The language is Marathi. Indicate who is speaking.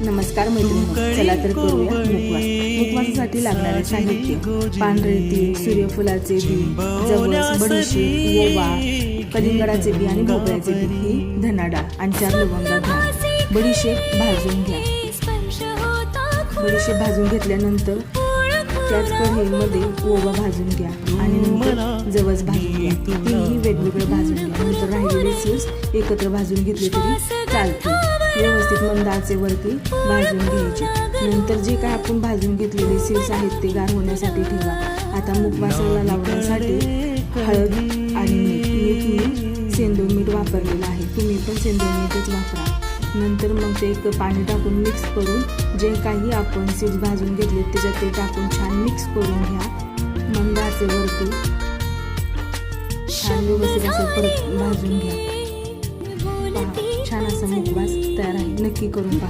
Speaker 1: नमस्कार मैत्रिणी. चला तर करूया मुखवास. मुखवासासाठी लागणारे साहित्य पांढरे तीळ सूर्यफुलाचे बी जवस बडीशेप ओवा कलिंगडाचे बी आणि भोपळ्याचे बी ही धनाडा आणि चार लवंगा घ्या. बडीशेप भाजून घ्या. बडीशेप भाजून घेतल्यानंतर त्याच कढईमध्ये ओवा भाजून घ्या आणि नंतर जवस भाजून घ्या. तिन्ही वेगवेगळं भाजून घ्या. नंतर राहिलेले सीड्स एकत्र भाजून घेतले तरी चालते व्यवस्थित मंद आचेवरती भाजून घ्यायचे. नंतर जे काय आपण भाजून घेतलेले सीड्स आहेत ते गार होण्यासाठी ठेवा. आता मुखवासाला लावण्यासाठी हळद आणि मीठ मीठ मी सेंदूर मीठ वापरलेलं आहे. तुम्ही पण सेंदूर मीठच वापरा. नंतर मग ते एक पाणी टाकून मिक्स करून जे काही आपण सीड्स भाजून घेतले त्याच्यात ते टाकून छान मिक्स करून घ्या. मंद आचेवरती छान व्यवस्थित असं परत भाजून घ्या. छान असा मुखवास तयार आहे. नक्की करून पहा.